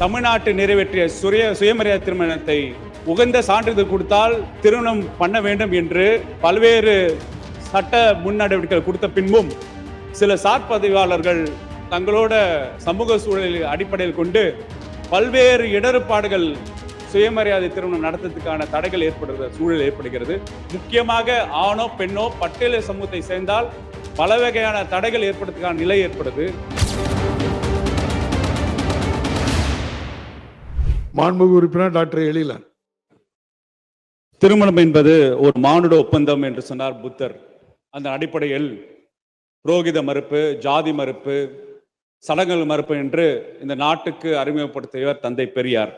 தமிழ்நாட்டு நிறைவேற்றிய சுய சுயமரியாதை திருமணத்தை உகந்த சான்றிதழ் கொடுத்தால் திருமணம் பண்ண வேண்டும் என்று பல்வேறு சட்ட முன்னடவடிக்கைகள் கொடுத்த பின்பும் சில சார் பதிவாளர்கள் தங்களோட சமூக சூழலில் அடிப்படையில் கொண்டு பல்வேறு இடர்பாடுகள் சுயமரியாதை திருமணம் நடத்துறதுக்கான தடைகள் ஏற்படுகிற சூழல் ஏற்படுகிறது. முக்கியமாக ஆணோ பெண்ணோ பட்டியல சமூகத்தை சேர்ந்தால் பல வகையான தடைகள் ஏற்படுறதுக்கான நிலை ஏற்படுது. மாண்புமிகு உறுப்பினர் டாக்டர் எழிலன். திருமணம் என்பது ஒரு மானுட ஒப்பந்தம் என்று சொன்னார் புத்தர். அந்த அடிப்படையில் புரோகித மறுப்பு ஜாதி மறுப்பு சடங்குகள் மறுப்பு என்று இந்த நாட்டுக்கு அறிமுகப்படுத்தியவர் தந்தை பெரியார்.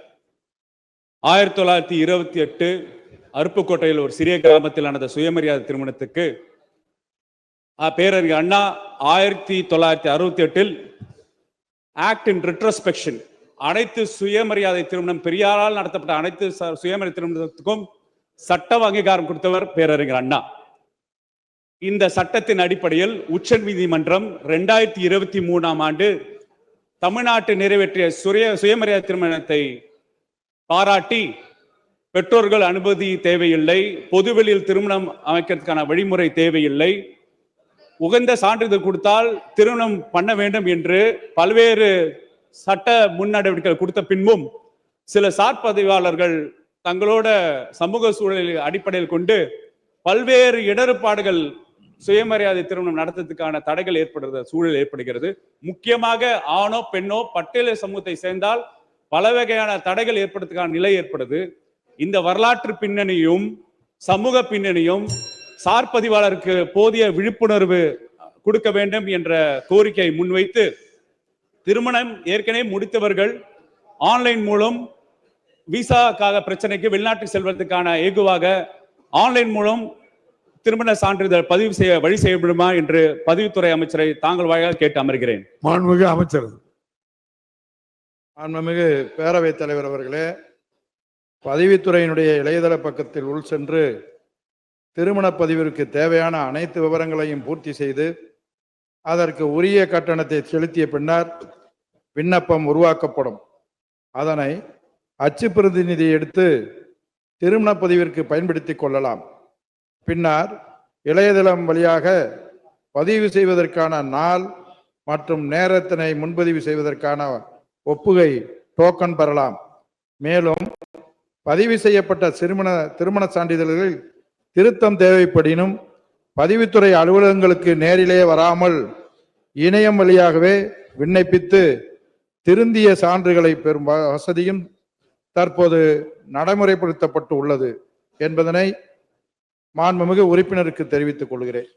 ஆயிரத்தி தொள்ளாயிரத்தி இருபத்தி எட்டு அருப்புக்கோட்டையில் ஒரு சிறிய கிராமத்தில் நடந்த சுயமரியாதை திருமணத்துக்கு பேரறிஞர் அண்ணா ஆயிரத்தி தொள்ளாயிரத்தி அறுபத்தி எட்டில் ஆக்ட் இன் ரிட்ரஸ்பெக்ஷன் அனைத்து சுயமரியாதை திருமணம் பெரியாரால் நடத்தப்பட்ட அனைத்து ச- சுயமரியாதை திருமணத்துக்கும் சட்டம் அங்கீகாரம் கொடுத்தவர் பேரறிஞர் அண்ணா. இந்த சட்டத்தின் அடிப்படையில் உச்ச நீதிமன்றம் ரெண்டாயிரத்தி இருபத்தி மூணாம் ஆண்டு தமிழ்நாட்டு நிறைவேற்றிய சுய சுயமரியாதை திருமணத்தை பாராட்டி பெற்றோர்கள் அனுமதி தேவையில்லை பொதுவெளியில் திருமணம் அமைக்கிறதுக்கான வழிமுறை தேவையில்லை உகந்த சான்றிதழ் கொடுத்தால் திருமணம் பண்ண வேண்டும் என்று பல்வேறு சட்ட முன்னடவடிக்கைகள் கொடுத்த பின்பும் சில சார் பதிவாளர்கள் தங்களோட சமூக சூழலில் அடிப்படையில் கொண்டு பல்வேறு இடர்பாடுகள் சுயமரியாதை திருமணம் நடத்துறதுக்கான தடைகள் ஏற்படுகிற சூழல் ஏற்படுகிறது. முக்கியமாக ஆணோ பெண்ணோ பட்டியல சமூகத்தை சேர்ந்தால் பல வகையான தடைகள் ஏற்படுறதுக்கான நிலை ஏற்படுது. இந்த வரலாற்று பின்னணியும் சமூக பின்னணியும் சார்பதிவாளருக்கு போதிய விழிப்புணர்வு கொடுக்க வேண்டும் என்ற கோரிக்கையை முன்வைத்து திருமணம் ஏற்கனவே முடித்தவர்கள் ஆன்லைன் மூலம் விசாக்காக பிரச்சனைக்கு வெளிநாட்டுக்கு செல்வதற்கான ஏகுவாக ஆன்லைன் மூலம் திருமண சான்றிதழ் பதிவு செய்ய வழி செய்யப்படுமா என்று பதிவுத்துறை அமைச்சரை தாங்கள் வாயால் கேட்டு அமர்கிறேன். மாண்புமிகு அமைச்சர். மாண்புமிகு பேரவைத் தலைவர் அவர்களே பதிவுத்துறையினுடைய இளையதள பக்கத்தில் உள் சென்று திருமணப் பதிவிற்கு தேவையான அனைத்து விவரங்களையும் பூர்த்தி செய்து அதற்கு உரிய கட்டணத்தை செலுத்திய பின்னர் விண்ணப்பம் உருவாக்கப்படும். அதனை அச்சு பிரதிநிதி எடுத்து திருமணப் பதிவிற்கு பயன்படுத்திக் கொள்ளலாம். பின்னர் இளையதளம் வழியாக பதிவு செய்வதற்கான நாள் மற்றும் நேரத்தினை முன்பதிவு செய்வதற்கான ஒப்புகை டோக்கன் பெறலாம். மேலும் பதிவு செய்யப்பட்ட திருமண திருமண சான்றிதழ்களில் திருத்தம் தேவைப்படினும் பதிவுத்துறை அலுவலகங்களுக்கு நேரிலே வராமல் இணையம் வழியாகவே விண்ணப்பித்து திருந்திய சான்றுகளை பெறும் வசதியும் தற்போது நடைமுறைப்படுத்தப்பட்டு உள்ளது என்பதனை மாண்புமிகு உறுப்பினருக்கு தெரிவித்துக் கொள்கிறேன்.